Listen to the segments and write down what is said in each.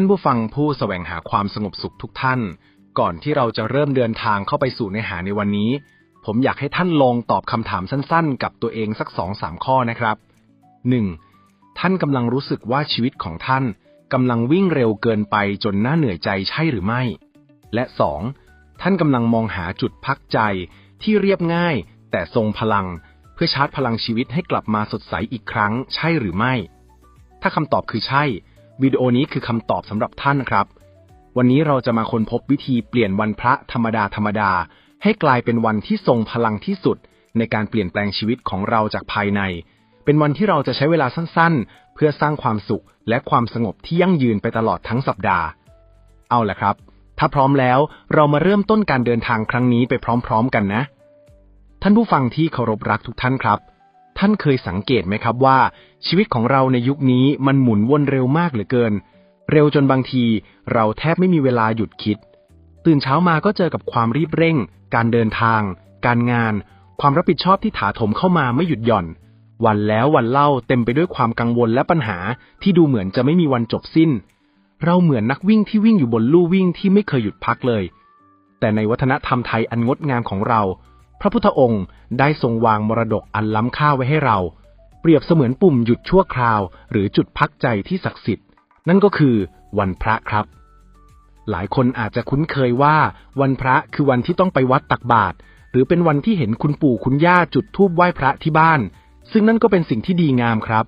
ท่านผู้ฟังผู้แสวงหาความสงบสุขทุกท่าน ก่อนที่เราจะเริ่มเดินทางเข้าไปสู่เนื้อหาในวันนี้ ผมอยากให้ท่านลองตอบคำถามสั้นๆ กับตัวเองสักสองสามข้อนะครับ 1. ท่านกำลังรู้สึกว่าชีวิตของท่านกำลังวิ่งเร็วเกินไปจนน่าเหนื่อยใจใช่หรือไม่ และ 2. ท่านกำลังมองหาจุดพักใจที่เรียบง่าย แต่ทรงพลัง เพื่อชาร์จพลังชีวิตให้กลับมาสดใสอีกครั้ง ใช่หรือไม่ ถ้าคำตอบคือใช่ วิดีโอนี้คือคำตอบสำหรับท่านครับ วันนี้เราจะมาค้นพบวิธีเปลี่ยนวันพระธรรมดาธรรมดา ให้กลายเป็นวันที่ทรงพลังที่สุด ในการเปลี่ยนแปลงชีวิตของเราจากภายใน เป็นวันที่เราจะใช้เวลาสั้นๆ เพื่อสร้างความสุขและความสงบที่ยั่งยืนไปตลอดทั้งสัปดาห์ เอาล่ะครับ ถ้าพร้อมแล้วเรามาเริ่มต้นการเดินทางครั้งนี้ไปพร้อม ๆ กันนะ ท่านผู้ฟังที่เคารพรักทุกท่านครับ ท่านเคยสังเกตไหมครับว่า ชีวิตของเราในยุคนี้มันหมุนวนเร็วมากเหลือเกิน เร็วจนบางทีเราแทบไม่มีเวลาหยุดคิด ตื่นเช้ามาก็เจอกับความรีบเร่ง การเดินทาง การงาน ความรับผิดชอบที่ถาโถมเข้ามาไม่หยุดหย่อน วันแล้ววันเล่าเต็มไปด้วยความกังวลและปัญหาที่ดูเหมือนจะไม่มีวันจบสิ้น เราเหมือนนักวิ่งที่วิ่งอยู่บนลู่วิ่งที่ไม่เคยหยุดพักเลย แต่ในวัฒนธรรมไทยอันงดงามของเรา พระพุทธองค์ได้ทรงวางมรดกอันล้ำค่าไว้ให้เรา เปรียบเสมือนปุ่มหยุดชั่วคราว หรือจุดพักใจที่ศักดิ์สิทธิ์ นั่นก็คือวันพระครับ หลายคนอาจจะคุ้นเคยว่าวันพระคือวันที่ต้องไปวัดตักบาตรหรือเป็นวันที่เห็นคุณปู่คุณย่าจุดธูปไหว้พระที่บ้าน ซึ่งนั่นก็เป็นสิ่งที่ดีงามครับ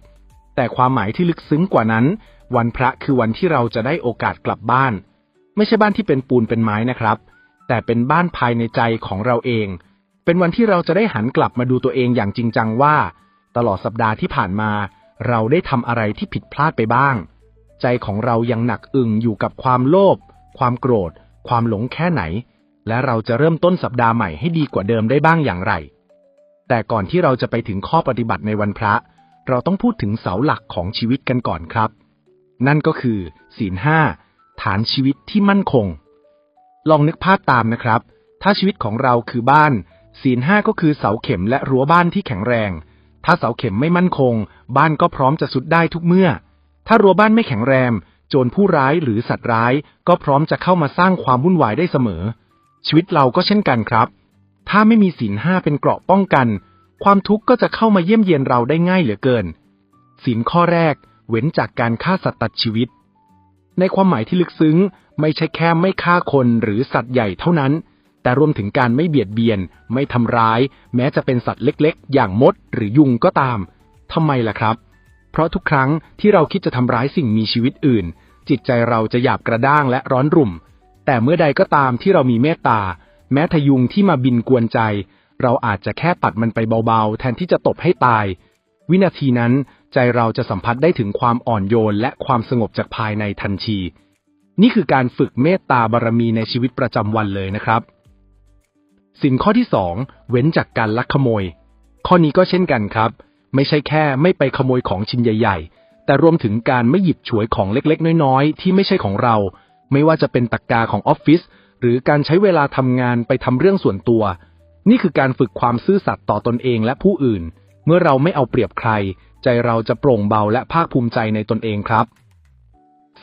แต่ความหมายที่ลึกซึ้งกว่านั้น วันพระคือวันที่เราจะได้โอกาสกลับบ้าน ไม่ใช่บ้านที่เป็นปูนเป็นไม้นะครับ แต่เป็นบ้านภายในใจของเราเอง เป็นวันที่เราจะได้หันกลับมาดูตัวเองอย่างจริงจังว่า ตลอดสัปดาห์ที่ผ่านมา เราได้ทำอะไรที่ผิดพลาดไปบ้าง ใจของเรายังหนักอึ่งอยู่กับความโลภความโกรธ ความหลงแค่ไหน และเราจะเริ่มต้นสัปดาห์ใหม่ให้ดีกว่าเดิมได้บ้างอย่างไร แต่ก่อนที่เราจะไปถึงข้อปฏิบัติในวันพระ เราต้องพูดถึงเสาหลักของชีวิตกันก่อนครับ นั่นก็คือ ศีลห้าฐานชีวิตที่มั่นคง ลองนึกภาพตามนะครับ ถ้าชีวิตของเราคือบ้าน ศีลห้าก็คือเสาเข็มและรั้วบ้านที่แข็งแรง ถ้าเสาเข็มไม่มั่นคง บ้านก็พร้อมจะสุดได้ทุกเมื่อ ถ้ารั้วบ้านไม่แข็งแรง โจรผู้ร้ายหรือสัตว์ร้าย ก็พร้อมจะเข้ามาสร้างความวุ่นวายได้เสมอ ชีวิตเราก็เช่นกันครับ ถ้าไม่มีศีลห้าเป็นเกราะป้องกัน ความทุกข์ก็จะเข้ามาเยี่ยมเยียนเราได้ง่ายเหลือเกิน ศีลข้อแรก เว้นจากการฆ่าสัตว์ตัดชีวิต ในความหมายที่ลึกซึ้ง ไม่ใช่แค่ไม่ฆ่าคนหรือสัตว์ใหญ่เท่านั้น แต่รวมถึงการไม่เบียดเบียน ไม่ทำร้าย แม้จะเป็นสัตว์เล็กๆ อย่างมดหรือยุงก็ตามทำไมล่ะครับ เพราะทุกครั้งที่เราคิดจะทำร้ายสิ่งมีชีวิตอื่น จิตใจเราจะหยาบกระด้างและร้อนรุ่ม แต่เมื่อใดก็ตามที่เรามีเมตตา แม้ทยุงที่มาบินกวนใจ เราอาจจะแค่ปัดมันไปเบาๆ แทนที่จะตบให้ตาย วินาทีนั้นใจเราจะสัมผัสได้ถึงความอ่อนโยนและความสงบจากภายในทันที นี่คือการฝึกเมตตาบารมีในชีวิตประจำวันเลยนะครับ สินข้อที่สองเว้นจากการลักขโมย ข้อนี้ก็เช่นกันครับ ไม่ใช่แค่ไม่ไปขโมยของชิ้นใหญ่ ๆ แต่รวมถึงการไม่หยิบฉวยของเล็กๆ น้อยๆ ที่ไม่ใช่ของเรา ไม่ว่าจะเป็นตะกกาของออฟฟิศหรือการใช้เวลาทำงานไปทำเรื่องส่วนตัว นี่คือการฝึกความซื่อสัตย์ต่อตนเองและผู้อื่น เมื่อเราไม่เอาเปรียบใคร ใจเราจะโปร่งเบาและภาคภูมิใจในตนเองครับ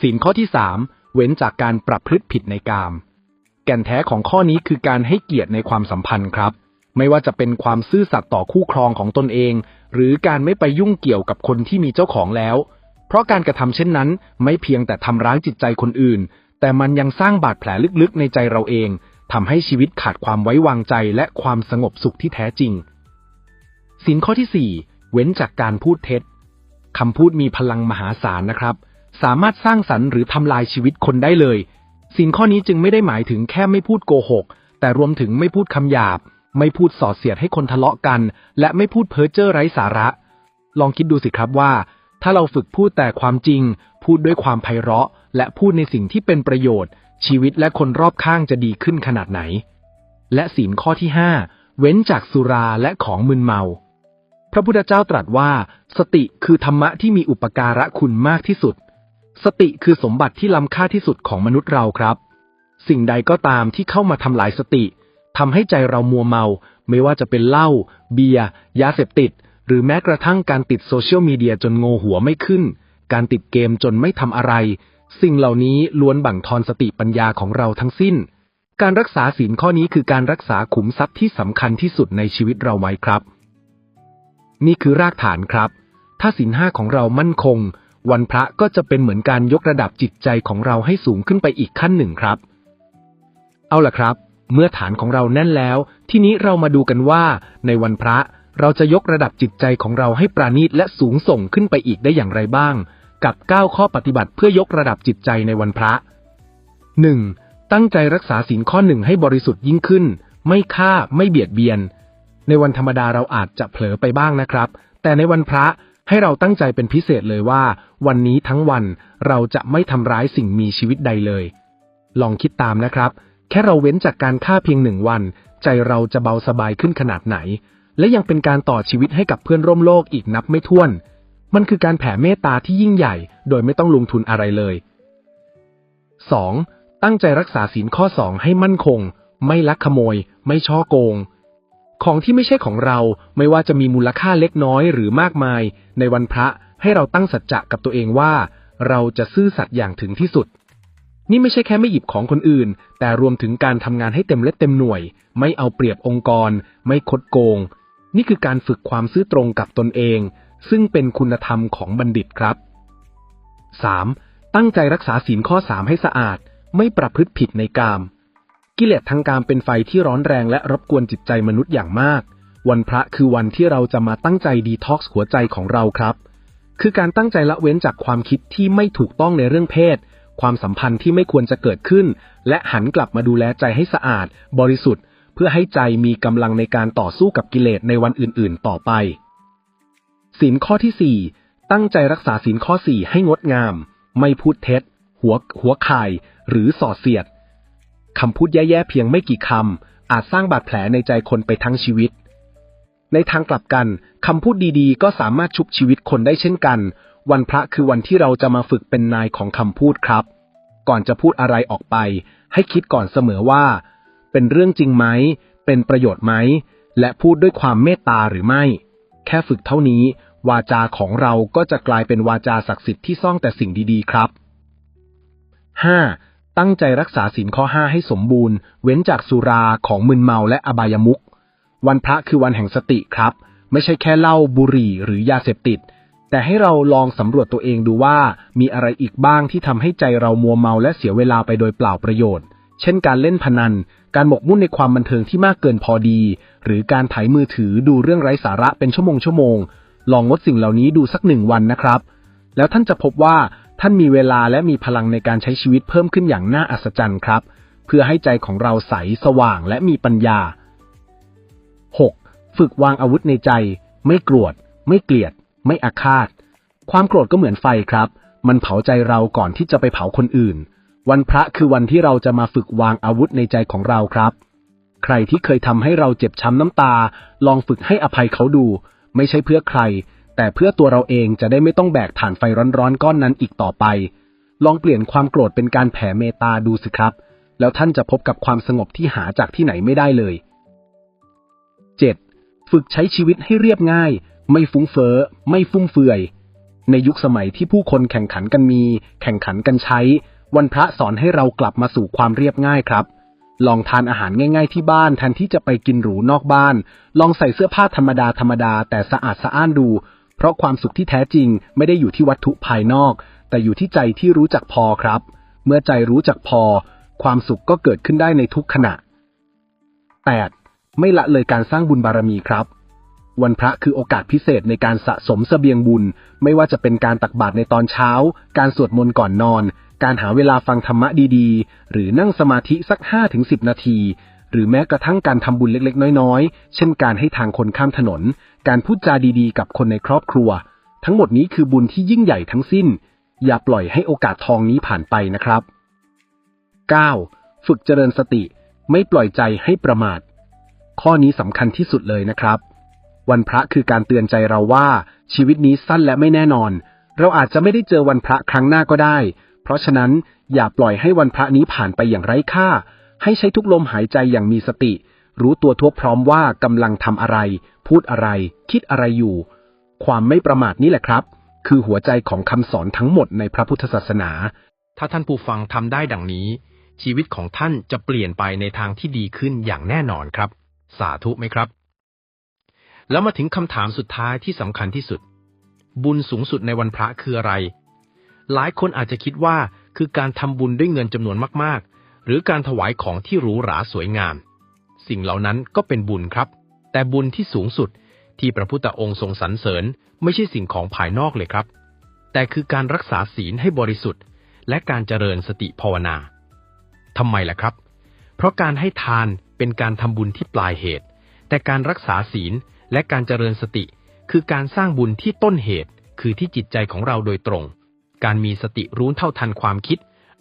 ศีลข้อที่สามเว้นจากการประพฤติผิดในกาม ก่นแท้ของข้อนี้คือการให้เกียรติในความสัมพันธ์ครับ ไม่ว่าจะเป็นความซื่อสัตย์ต่อคู่ครองของตนเอง หรือการไม่ไปยุ่งเกี่ยวกับคนที่มีเจ้าของแล้ว เพราะการกระทำเช่นนั้น ไม่เพียงแต่ทำร้ายจิตใจคนอื่น แต่มันยังสร้างบาดแผลลึกๆ ในใจเราเองทำให้ชีวิตขาดความไว้วางใจและความสงบสุขที่แท้จริงสินข้อที่สี่เว้นจากการพูดเท็จคำพูดมีพลังมหาศาลนะครับ สามารถสร้างสรรค์หรือทำลายชีวิตคนได้เลย สินข้อนี้จึงไม่ได้หมายถึงแค่ไม่พูดโกหก แต่รวมถึงไม่พูดคำหยาบ ไม่พูดส่อเสียดให้คนทะเลาะกัน และไม่พูดเพ้อเจ้อไร้สาระ ลองคิดดูสิครับว่า ถ้าเราฝึกพูดแต่ความจริง พูดด้วยความไพเราะ และพูดในสิ่งที่เป็นประโยชน์ ชีวิตและคนรอบข้างจะดีขึ้นขนาดไหน และศีลข้อที่ห้าเว้นจากสุราและของมึนเมา พระพุทธเจ้าตรัสว่า สติคือธรรมะที่มีอุปการะคุณมากที่สุด สติคือสมบัติที่ล้ำค่าที่สุดของมนุษย์เราครับ สิ่งใดก็ตามที่เข้ามาทำลายสติทำให้ใจเรามัวเมา ไม่ว่าจะเป็นเหล้าเบียร์ยาเสพติด หรือแม้กระทั่งการติดโซเชียลมีเดียจนโงหัวไม่ขึ้น การติดเกมจนไม่ทำอะไร สิ่งเหล่านี้ล้วนบั่งทอนสติปัญญาของเราทั้งสิ้น การรักษาศีลข้อนี้คือการรักษาขุมทรัพย์ที่สำคัญที่สุดในชีวิตเราไว้ครับ นี่คือรากฐานครับ ถ้าศีลห้าของเรามั่นคง วันพระก็จะเป็นเหมือนการยกระดับจิตใจของเราให้สูงขึ้นไปอีกขั้นหนึ่งครับ เอาล่ะครับ เมื่อฐานของเราแน่นแล้ว ทีนี้เรามาดูกันว่า ในวันพระเราจะยกระดับจิตใจของเราให้ปราณีตและสูงส่งขึ้นไปอีกได้อย่างไรบ้าง กับ 9 ข้อปฏิบัติเพื่อยกระดับจิตใจในวันพระ 1. ตั้งใจรักษาศีลข้อหนึ่งให้บริสุทธิ์ยิ่งขึ้น ไม่ฆ่าไม่เบียดเบียน ในวันธรรมดาเราอาจจะเผลอไปบ้างนะครับ แต่ในวันพระ ให้เราตั้งใจเป็นพิเศษเลยว่า วันนี้ทั้งวันเราจะไม่ทำร้ายสิ่งมีชีวิตใดเลย ลองคิดตามนะครับ แค่เราเว้นจากการฆ่าเพียงหนึ่งวัน ใจเราจะเบาสบายขึ้นขนาดไหน และยังเป็นการต่อชีวิตให้กับเพื่อนร่วมโลกอีกนับไม่ถ้วน มันคือการแผ่เมตตาที่ยิ่งใหญ่ โดยไม่ต้องลงทุนอะไรเลย 2. ตั้งใจรักษาศีลข้อ 2 ให้มั่นคง ไม่ลักขโมย ไม่ช่อโกง ของที่ไม่ใช่ของเราไม่ว่าจะมีมูลค่าเล็กน้อยหรือมากมาย ในวันพระให้เราตั้งสัจจะกับตัวเองว่า เราจะซื่อสัตย์อย่างถึงที่สุด นี่ไม่ใช่แค่ไม่หยิบของคนอื่น แต่รวมถึงการทำงานให้เต็มเล็ดเต็มหน่วย ไม่เอาเปรียบองค์กร ไม่คดโกง นี่คือการฝึกความซื่อตรงกับตนเอง ซึ่งเป็นคุณธรรมของบัณฑิตครับ 3. ตั้งใจรักษาศีลข้อ 3 ให้สะอาด ไม่ประพฤติผิดในกาม กิเลสทางกามเป็นไฟที่ร้อนแรงและรบกวนจิตใจมนุษย์อย่างมาก วันพระคือวันที่เราจะมาตั้งใจดีท็อกซ์หัวใจของเราครับ คือการตั้งใจละเว้นจากความคิดที่ไม่ถูกต้องในเรื่องเพศ ความสัมพันธ์ที่ไม่ควรจะเกิดขึ้น และหันกลับมาดูแลใจให้สะอาด บริสุทธิ์ เพื่อให้ใจมีกำลังในการต่อสู้กับกิเลสในวันอื่น ๆ ต่อไป ศีลข้อที่ 4 ตั้งใจรักษาศีลข้อ 4 ให้งดงาม ไม่พูดเท็จ หัวหัวข่าย หรือส่อเสียด คำพูดแย่ๆเพียงไม่กี่คำ อาจสร้างบาดแผลในใจคนไปทั้งชีวิต ในทางกลับกันคำพูดดีๆ ก็สามารถชุบชีวิตคนได้เช่นกัน วันพระคือวันที่เราจะมาฝึกเป็นนายของคำพูดครับ ก่อนจะพูดอะไรออกไป ให้คิดก่อนเสมอว่า เป็นเรื่องจริงไหม เป็นประโยชน์ไหม และพูดด้วยความเมตตาหรือไม่ แค่ฝึกเท่านี้ วาจาของเราก็จะกลายเป็นวาจาศักดิ์สิทธิ์ที่ซ่องแต่สิ่งดีๆ ครับ 5. ตั้งใจรักษาศีลข้อ5ให้สมบูรณ์ เว้นจากสุราของมึนเมาและอบายมุขวันพระคือวันแห่งสติครับ ไม่ใช่แค่เหล้าบุหรี่หรือยาเสพติด แต่ให้เราลองสำรวจตัวเองดูว่า มีอะไรอีกบ้างที่ทำให้ใจเรามัวเมาและเสียเวลาไปโดยเปล่าประโยชน์ เช่นการเล่นพนัน การหมกมุ่นในความบันเทิงที่มากเกินพอดี หรือการถ่ายมือถือดูเรื่องไร้สาระเป็นชั่วโมงชั่วโมงลองงดสิ่งเหล่านี้ดูสักหนึ่งวันนะครับ แล้วท่านจะพบว่า ท่านมีเวลาและมีพลังในการใช้ชีวิตเพิ่มขึ้นอย่างน่าอัศจรรย์ครับ เพื่อให้ใจของเราใสสว่างและมีปัญญา 6. ฝึกวางอาวุธในใจ ไม่โกรธไม่เกลียด ไม่อาฆาต ความโกรธก็เหมือนไฟครับ มันเผาใจเราก่อนที่จะไปเผาคนอื่น วันพระคือวันที่เราจะมาฝึกวางอาวุธในใจของเราครับ ใครที่เคยทำให้เราเจ็บช้ำน้ำตา ลองฝึกให้อภัยเขาดู ไม่ใช่เพื่อใคร แต่เพื่อตัวเราเองจะได้ไม่ต้องแบกฐานไฟร้อนๆก้อนนั้นอีกต่อไป ลองเปลี่ยนความโกรธเป็นการแผ่เมตตาดูสิครับ แล้วท่านจะพบกับความสงบที่หาจากที่ไหนไม่ได้เลย 7. ฝึกใช้ชีวิตให้เรียบง่าย ไม่ฟุ้งเฟ้อ ไม่ฟุ่มเฟือย ในยุคสมัยที่ผู้คนแข่งขันกันมี แข่งขันกันใช้ วันพระสอนให้เรากลับมาสู่ความเรียบง่ายครับลองทานอาหารง่ายๆที่บ้านแทนที่จะไปกินหรูนอกบ้าน ลองใส่เสื้อผ้าธรรมดาธรรมดาแต่สะอาดสะอ้านดู เพราะความสุขที่แท้จริงไม่ได้อยู่ที่วัตถุภายนอก แต่อยู่ที่ใจที่รู้จักพอครับ เมื่อใจรู้จักพอ ความสุขก็เกิดขึ้นได้ในทุกขณะ 8. ไม่ละเลยการสร้างบุญบารมีครับ วันพระคือโอกาสพิเศษในการสะสมเสบียงบุญ ไม่ว่าจะเป็นการตักบาตรในตอนเช้า การสวดมนต์ก่อนนอน การหาเวลาฟังธรรมะดีๆ หรือนั่งสมาธิสัก 5-10 นาทีหรือแม้กระทั่งการทำบุญเล็กๆ น้อยๆ เช่นการให้ทางคนข้ามถนน การพูดจาดีๆ กับคนในครอบครัว ทั้งหมดนี้คือบุญที่ยิ่งใหญ่ทั้งสิ้น อย่าปล่อยให้โอกาสทองนี้ผ่านไปนะครับ 9. ฝึกเจริญสติ ไม่ปล่อยใจให้ประมาท ข้อนี้สำคัญที่สุดเลยนะครับ วันพระคือการเตือนใจเราว่า ชีวิตนี้สั้นและไม่แน่นอน เราอาจจะไม่ได้เจอวันพระครั้งหน้าก็ได้ เพราะฉะนั้นอย่าปล่อยให้วันพระนี้ผ่านไปอย่างไร้ค่า ให้ใช้ทุกลมหายใจอย่างมีสติ รู้ตัวทั่วพร้อมว่ากำลังทำอะไร พูดอะไร คิดอะไรอยู่ ความไม่ประมาทนี่แหละครับ คือหัวใจของคำสอนทั้งหมดในพระพุทธศาสนา ถ้าท่านผู้ฟังทำได้ดังนี้ ชีวิตของท่านจะเปลี่ยนไปในทางที่ดีขึ้นอย่างแน่นอนครับ สาธุไหมครับ แล้วมาถึงคำถามสุดท้ายที่สำคัญที่สุด บุญสูงสุดในวันพระคืออะไร หลายคนอาจจะคิดว่าคือการทำบุญด้วยเงินจำนวนมาก ๆ หรือการถวายของที่หรูหราสวยงาม สิ่งเหล่านั้นก็เป็นบุญครับ แต่บุญที่สูงสุดที่พระพุทธองค์ทรงสรรเสริญ ไม่ใช่สิ่งของภายนอกเลยครับ แต่คือการรักษาศีลให้บริสุทธิ์ และการเจริญสติภาวนาทำไมล่ะครับ เพราะการให้ทานเป็นการทำบุญที่ปลายเหตุ แต่การรักษาศีลและการเจริญสติ คือการสร้างบุญที่ต้นเหตุ คือที่จิตใจของเราโดยตรง การมีสติรู้เท่าทันความคิด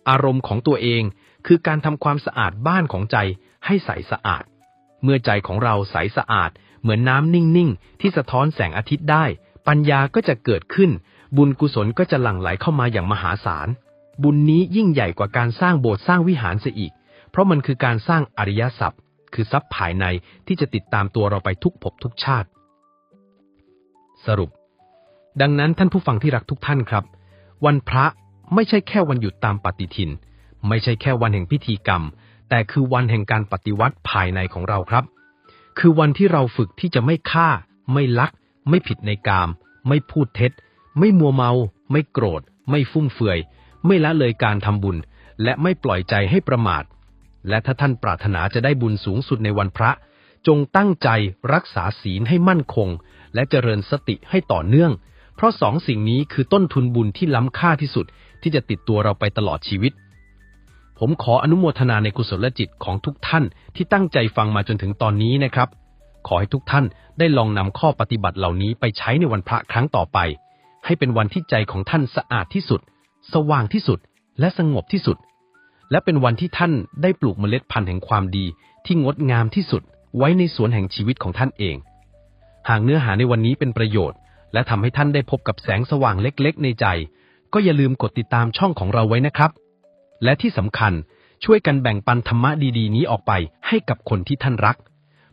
อารมณ์ของตัวเอง คือการทำความสะอาดบ้านของใจให้ใสสะอาด เมื่อใจของเราใสสะอาด เหมือนน้ำนิ่งๆ ที่สะท้อนแสงอาทิตย์ได้ ปัญญาก็จะเกิดขึ้น บุญกุศลก็จะหลั่งไหลเข้ามาอย่างมหาศาล บุญนี้ยิ่งใหญ่กว่าการสร้างโบสถ์สร้างวิหารเสียอีก เพราะมันคือการสร้างอริยทรัพย์ คือทรัพย์ภายในที่จะติดตามตัวเราไปทุกภพทุกชาติ สรุป ดังนั้นท่านผู้ฟังที่รักทุกท่านครับ วันพระไม่ใช่แค่วันหยุดตามปฏิทิน ไม่ใช่แค่วันแห่งพิธีกรรม แต่คือวันแห่งการปฏิวัติภายในของเราครับ คือวันที่เราฝึกที่จะไม่ฆ่า ไม่ลัก ไม่ผิดในกาม ไม่พูดเท็จ ไม่มัวเมา ไม่โกรธ ไม่ฟุ่มเฟือย ไม่ละเลยการทำบุญ และไม่ปล่อยใจให้ประมาท และถ้าท่านปรารถนาจะได้บุญสูงสุดในวันพระ จงตั้งใจรักษาศีลให้มั่นคง และเจริญสติให้ต่อเนื่อง เพราะสองสิ่งนี้คือต้นทุนบุญที่ล้ำค่าที่สุดที่จะติดตัวเราไปตลอดชีวิต ผมขออนุโมทนาในกุศลจิตของทุกท่านที่ตั้งใจฟังมาจนถึงตอนนี้นะครับ ขอให้ทุกท่านได้ลองนำข้อปฏิบัติเหล่านี้ไปใช้ในวันพระครั้งต่อไป ให้เป็นวันที่ใจของท่านสะอาดที่สุด สว่างที่สุด และสงบที่สุด และเป็นวันที่ท่านได้ปลูกเมล็ดพันธุ์แห่งความดี ที่งดงามที่สุด ไว้ในสวนแห่งชีวิตของท่านเอง หากเนื้อหาในวันนี้เป็นประโยชน์ และทำให้ท่านได้พบกับแสงสว่างเล็ก ๆ ในใจ ก็อย่าลืมกดติดตามช่องของเราไว้นะครับ และที่สำคัญช่วยกันแบ่งปันธรรมะดีๆ นี้ออกไปให้กับคนที่ท่านรัก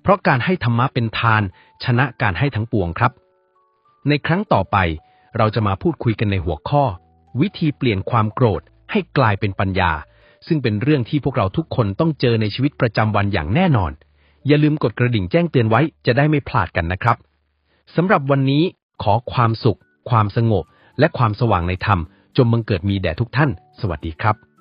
เพราะการให้ธรรมะเป็นทาน ชนะการให้ทั้งปวงครับ ในครั้งต่อไป เราจะมาพูดคุยกันในหัวข้อ วิธีเปลี่ยนความโกรธให้กลายเป็นปัญญา ซึ่งเป็นเรื่องที่พวกเราทุกคนต้องเจอในชีวิตประจำวันอย่างแน่นอน อย่าลืมกดกระดิ่งแจ้งเตือนไว้จะได้ไม่พลาดกันนะครับสำหรับวันนี้ขอความสุข ความสงบ และความสว่างในธรรมจงบังเกิดมีแด่ทุกท่าน สวัสดีครับ